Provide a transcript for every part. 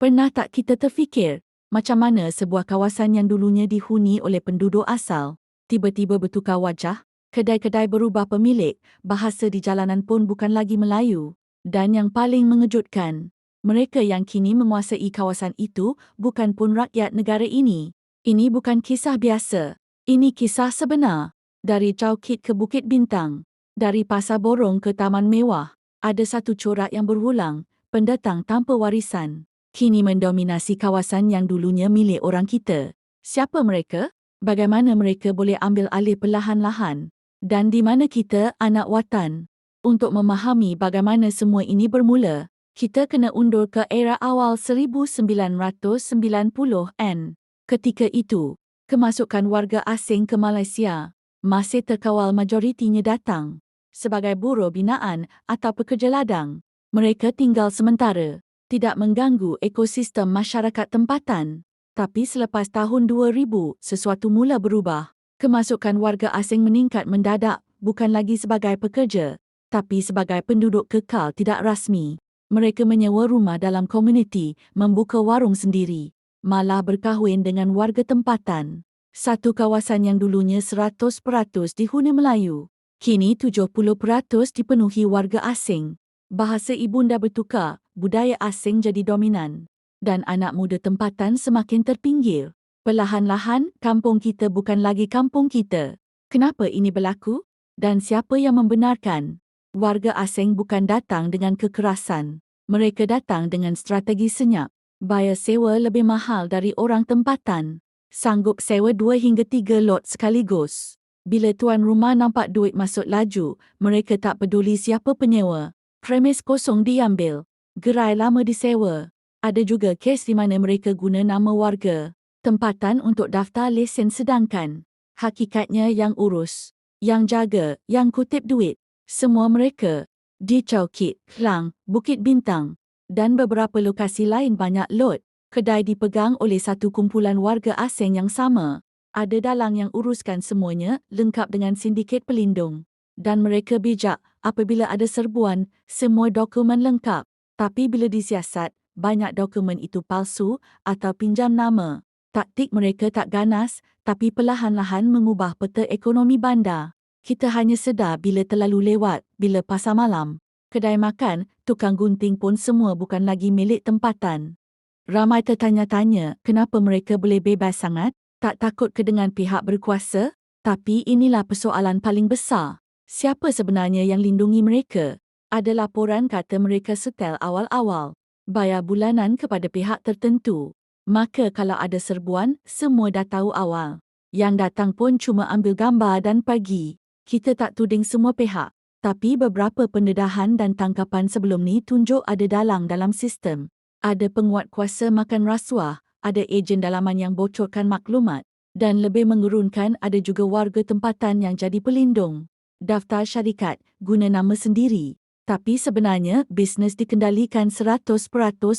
Pernah tak kita terfikir, macam mana sebuah kawasan yang dulunya dihuni oleh penduduk asal, tiba-tiba bertukar wajah, kedai-kedai berubah pemilik, bahasa di jalanan pun bukan lagi Melayu. Dan yang paling mengejutkan, mereka yang kini menguasai kawasan itu bukan pun rakyat negara ini. Ini bukan kisah biasa. Ini kisah sebenar. Dari Chowkit ke Bukit Bintang, dari Pasar Borong ke Taman Mewah, ada satu corak yang berulang, pendatang tanpa warisan. Kini mendominasi kawasan yang dulunya milik orang kita. Siapa mereka? Bagaimana mereka boleh ambil alih perlahan-lahan? Dan di mana kita, anak watan? Untuk memahami bagaimana semua ini bermula, kita kena undur ke era awal 1990-an. Ketika itu, kemasukan warga asing ke Malaysia masih terkawal majoritinya datang sebagai buruh binaan atau pekerja ladang. Mereka tinggal sementara, tidak mengganggu ekosistem masyarakat tempatan. Tapi selepas tahun 2000, sesuatu mula berubah. Kemasukan warga asing meningkat mendadak bukan lagi sebagai pekerja, tapi sebagai penduduk kekal tidak rasmi. Mereka menyewa rumah dalam komuniti, membuka warung sendiri, malah berkahwin dengan warga tempatan. Satu kawasan yang dulunya 100% dihuni Melayu, kini 70% dipenuhi warga asing. Bahasa ibunda bertukar, budaya asing jadi dominan. Dan anak muda tempatan semakin terpinggir. Perlahan-lahan, kampung kita bukan lagi kampung kita. Kenapa ini berlaku? Dan siapa yang membenarkan? Warga asing bukan datang dengan kekerasan. Mereka datang dengan strategi senyap. Bayar sewa lebih mahal dari orang tempatan sanggup sewa dua hingga tiga lot sekaligus. Bila tuan rumah nampak duit masuk laju, mereka tak peduli siapa penyewa. Premis kosong diambil. Gerai lama disewa. Ada juga kes di mana mereka guna nama warga. Tempatan untuk daftar lesen sedangkan. Hakikatnya yang urus. Yang jaga, yang kutip duit. Semua mereka. Di Chowkit, Klang, Bukit Bintang. Dan beberapa lokasi lain banyak lot kedai dipegang oleh satu kumpulan warga asing yang sama. Ada dalang yang uruskan semuanya lengkap dengan sindiket pelindung. Dan mereka bijak apabila ada serbuan, semua dokumen lengkap. Tapi bila disiasat, banyak dokumen itu palsu atau pinjam nama. Taktik mereka tak ganas, tapi perlahan-lahan mengubah peta ekonomi bandar. Kita hanya sedar bila terlalu lewat, bila pasar malam. Kedai makan, tukang gunting pun semua bukan lagi milik tempatan. Ramai tertanya-tanya kenapa mereka boleh bebas sangat, tak takut ke dengan pihak berkuasa, tapi inilah persoalan paling besar. Siapa sebenarnya yang lindungi mereka? Ada laporan kata mereka setel awal-awal, bayar bulanan kepada pihak tertentu. Maka kalau ada serbuan, semua dah tahu awal. Yang datang pun cuma ambil gambar dan pergi. Kita tak tuding semua pihak. Tapi beberapa pendedahan dan tangkapan sebelum ni tunjuk ada dalang dalam sistem ada penguat kuasa makan rasuah, ada ejen dalaman yang bocorkan maklumat dan lebih mengurunkan ada juga warga tempatan yang jadi pelindung. Daftar syarikat guna nama sendiri. Tapi sebenarnya bisnes dikendalikan 100%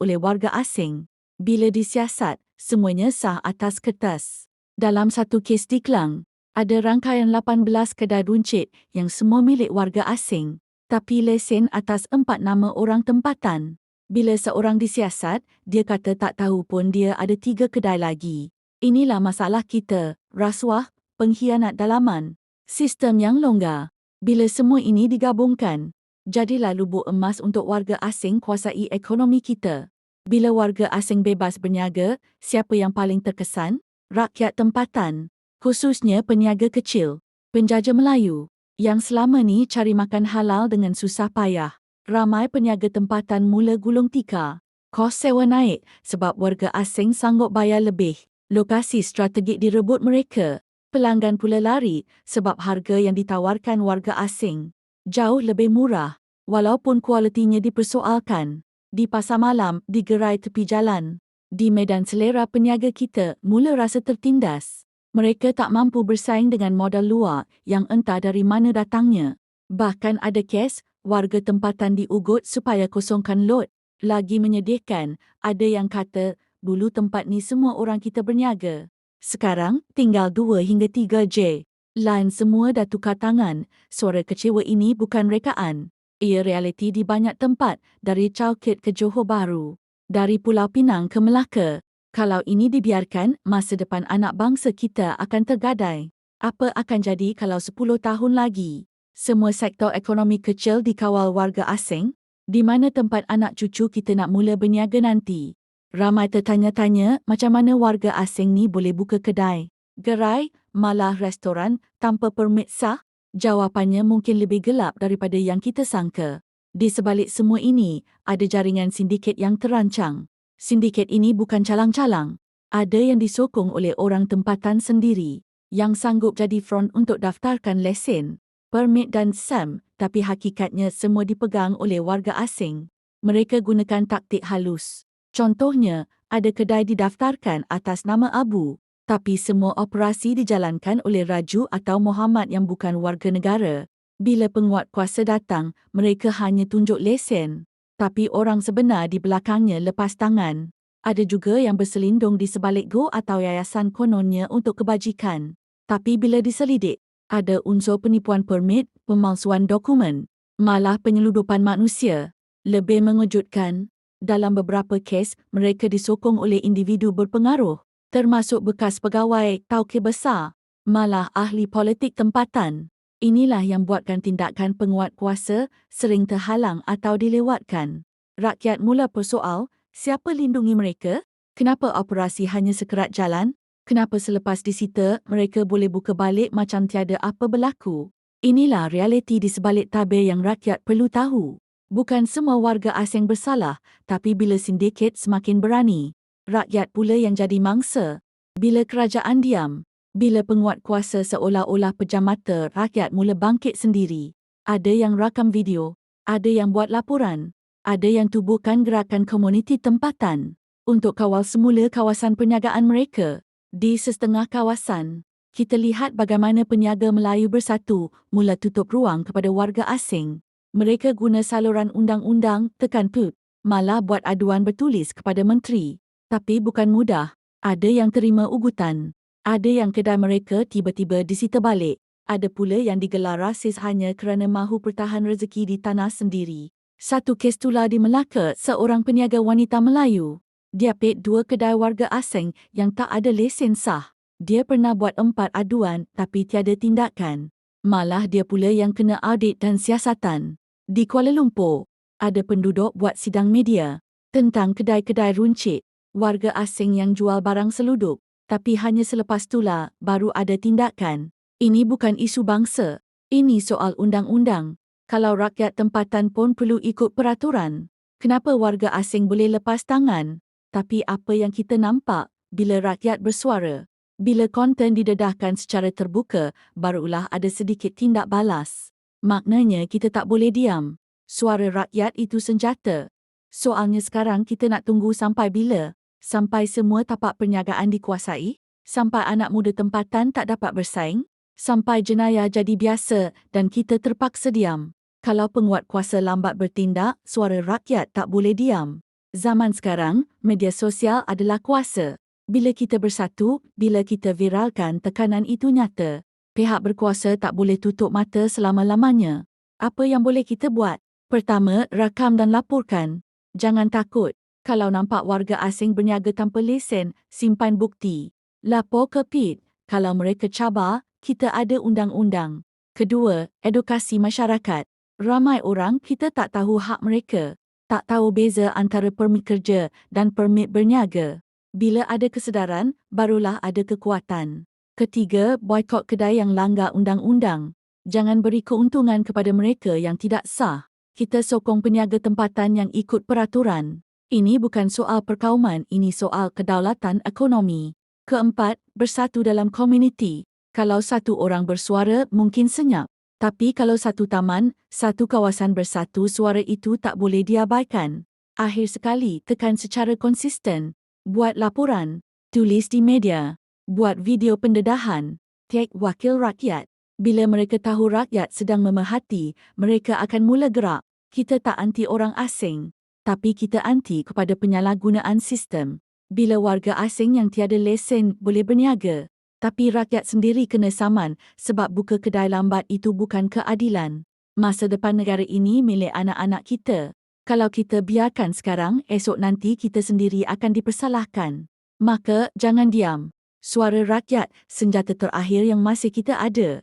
oleh warga asing. Bila disiasat, semuanya sah atas kertas. Dalam satu kes di Klang, ada rangkaian 18 kedai runcit yang semua milik warga asing. Tapi lesen atas empat nama orang tempatan. Bila seorang disiasat, dia kata tak tahu pun dia ada tiga kedai lagi. Inilah masalah kita, rasuah, pengkhianat dalaman, sistem yang longgar. Bila semua ini digabungkan, jadilah lubuk emas untuk warga asing kuasai ekonomi kita. Bila warga asing bebas berniaga, siapa yang paling terkesan? Rakyat tempatan, khususnya peniaga kecil, penjajah Melayu, yang selama ni cari makan halal dengan susah payah ramai peniaga tempatan mula gulung tikar. Kos sewa naik sebab warga asing sanggup bayar lebih. Lokasi strategik direbut mereka. Pelanggan pula lari sebab harga yang ditawarkan warga asing jauh lebih murah walaupun kualitinya dipersoalkan. Di pasar malam, di gerai tepi jalan, di medan selera peniaga kita mula rasa tertindas. Mereka tak mampu bersaing dengan modal luar yang entah dari mana datangnya. Bahkan ada kes warga tempatan diugut supaya kosongkan lot. Lagi menyedihkan, ada yang kata, dulu tempat ni semua orang kita berniaga. Sekarang, tinggal dua hingga tiga je. Lain semua dah tukar tangan. Suara kecewa ini bukan rekaan. Ia realiti di banyak tempat, dari Chowkit ke Johor Bahru. dari Pulau Pinang ke Melaka. Kalau ini dibiarkan, masa depan anak bangsa kita akan tergadai. Apa akan jadi kalau 10 tahun lagi? Semua sektor ekonomi kecil dikawal warga asing? Di mana tempat anak cucu kita nak mula berniaga nanti? Ramai tertanya-tanya macam mana warga asing ni boleh buka kedai, gerai, malah restoran tanpa permit sah? Jawapannya mungkin lebih gelap daripada yang kita sangka. Di sebalik semua ini, ada jaringan sindiket yang terancang. Sindiket ini bukan calang-calang. Ada yang disokong oleh orang tempatan sendiri yang sanggup jadi front untuk daftarkan lesen, permit dan SAM tapi hakikatnya semua dipegang oleh warga asing. Mereka gunakan taktik halus. Contohnya, ada kedai didaftarkan atas nama Abu tapi semua operasi dijalankan oleh Raju atau Muhammad yang bukan warga negara. Bila penguat kuasa datang, mereka hanya tunjuk lesen. Tapi orang sebenar di belakangnya lepas tangan. Ada juga yang berselindung di sebalik go atau yayasan kononnya untuk kebajikan. Tapi bila diselidik, ada unsur penipuan permit, pemalsuan dokumen, malah penyeludupan manusia. Lebih mengejutkan, dalam beberapa kes, mereka disokong oleh individu berpengaruh termasuk bekas pegawai tauke besar, malah ahli politik tempatan. Inilah yang buatkan tindakan penguat kuasa sering terhalang atau dilewatkan. Rakyat mula persoal, siapa lindungi mereka? Kenapa operasi hanya sekerat jalan? Kenapa selepas disita, mereka boleh buka balik macam tiada apa berlaku? Inilah realiti di sebalik tabir yang rakyat perlu tahu. Bukan semua warga asing bersalah, tapi bila sindiket semakin berani, rakyat pula yang jadi mangsa. Bila kerajaan diam, bila penguat kuasa seolah-olah pejam mata, rakyat mula bangkit sendiri. Ada yang rakam video, ada yang buat laporan, ada yang tubuhkan gerakan komuniti tempatan untuk kawal semula kawasan perniagaan mereka. Di setengah kawasan, kita lihat bagaimana peniaga Melayu bersatu mula tutup ruang kepada warga asing. Mereka guna saluran undang-undang tekan put, malah buat aduan bertulis kepada menteri. Tapi bukan mudah. Ada yang terima ugutan. Ada yang kedai mereka tiba-tiba disita balik. Ada pula yang digelar rasis hanya kerana mahu pertahan rezeki di tanah sendiri. Satu kes tular di Melaka, seorang peniaga wanita Melayu. Dia pet dua kedai warga asing yang tak ada lesen sah. Dia pernah buat empat aduan tapi tiada tindakan. Malah dia pula yang kena audit dan siasatan. Di Kuala Lumpur, ada penduduk buat sidang media tentang kedai-kedai runcit warga asing yang jual barang seluduk, tapi hanya selepas itulah baru ada tindakan. Ini bukan isu bangsa. Ini soal undang-undang. Kalau rakyat tempatan pun perlu ikut peraturan, kenapa warga asing boleh lepas tangan? Tapi apa yang kita nampak bila rakyat bersuara? Bila konten didedahkan secara terbuka, barulah ada sedikit tindak balas. Maknanya kita tak boleh diam. Suara rakyat itu senjata. Soalnya sekarang kita nak tunggu sampai bila? sampai semua tapak perniagaan dikuasai, sampai anak muda tempatan tak dapat bersaing, sampai jenayah jadi biasa dan kita terpaksa diam. Kalau penguat kuasa lambat bertindak, suara rakyat tak boleh diam. Zaman sekarang, media sosial adalah kuasa. Bila kita bersatu, bila kita viralkan tekanan itu nyata, pihak berkuasa tak boleh tutup mata selama-lamanya. Apa yang boleh kita buat? Pertama, rakam dan laporkan. Jangan takut. Kalau nampak warga asing berniaga tanpa lesen, simpan bukti. Lapor ke PIT. Kalau mereka cabar, kita ada undang-undang. Kedua, edukasi masyarakat. Ramai orang kita tak tahu hak mereka. Tak tahu beza antara permit kerja dan permit berniaga. Bila ada kesedaran, barulah ada kekuatan. Ketiga, boykot kedai yang langgar undang-undang. Jangan beri keuntungan kepada mereka yang tidak sah. Kita sokong peniaga tempatan yang ikut peraturan. Ini bukan soal perkauman, ini soal kedaulatan ekonomi. Keempat, bersatu dalam komuniti. Kalau satu orang bersuara, mungkin senyap. Tapi kalau satu taman, satu kawasan bersatu, suara itu tak boleh diabaikan. Akhir sekali, tekan secara konsisten. Buat laporan, tulis di media, buat video pendedahan, tag wakil rakyat. Bila mereka tahu rakyat sedang memerhati, mereka akan mula gerak. Kita tak anti orang asing tapi kita anti kepada penyalahgunaan sistem. Bila warga asing yang tiada lesen boleh berniaga, tapi rakyat sendiri kena saman sebab buka kedai lambat itu bukan keadilan. Masa depan negara ini milik anak-anak kita. Kalau kita biarkan sekarang, esok nanti kita sendiri akan dipersalahkan. Maka, jangan diam. Suara rakyat, senjata terakhir yang masih kita ada.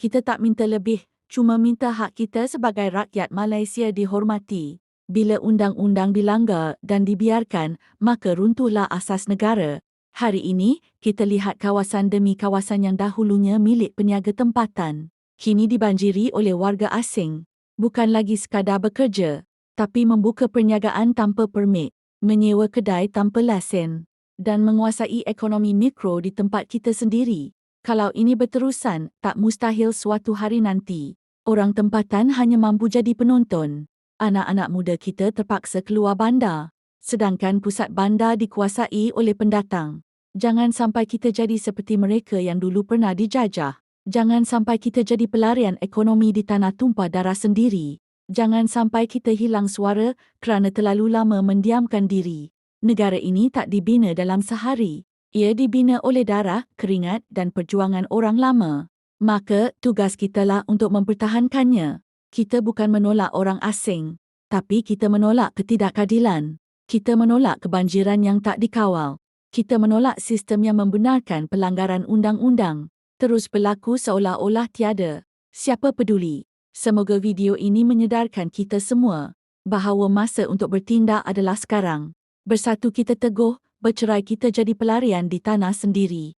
Kita tak minta lebih, cuma minta hak kita sebagai rakyat Malaysia dihormati. Bila undang-undang dilanggar dan dibiarkan, maka runtuhlah asas negara. Hari ini, kita lihat kawasan demi kawasan yang dahulunya milik peniaga tempatan. Kini dibanjiri oleh warga asing. Bukan lagi sekadar bekerja, tapi membuka perniagaan tanpa permit, menyewa kedai tanpa lesen, dan menguasai ekonomi mikro di tempat kita sendiri. Kalau ini berterusan, tak mustahil suatu hari nanti, orang tempatan hanya mampu jadi penonton. Anak-anak muda kita terpaksa keluar bandar, sedangkan pusat bandar dikuasai oleh pendatang. Jangan sampai kita jadi seperti mereka yang dulu pernah dijajah. Jangan sampai kita jadi pelarian ekonomi di tanah tumpah darah sendiri. Jangan sampai kita hilang suara kerana terlalu lama mendiamkan diri. Negara ini tak dibina dalam sehari. Ia dibina oleh darah, keringat dan perjuangan orang lama. Maka, tugas kita lah untuk mempertahankannya. Kita bukan menolak orang asing, tapi kita menolak ketidakadilan. Kita menolak kebanjiran yang tak dikawal kita menolak sistem yang membenarkan pelanggaran undang-undang terus berlaku seolah-olah tiada. Siapa peduli? Semoga video ini menyedarkan kita semua bahawa masa untuk bertindak adalah sekarang. Bersatu kita teguh, bercerai kita jadi pelarian di tanah sendiri.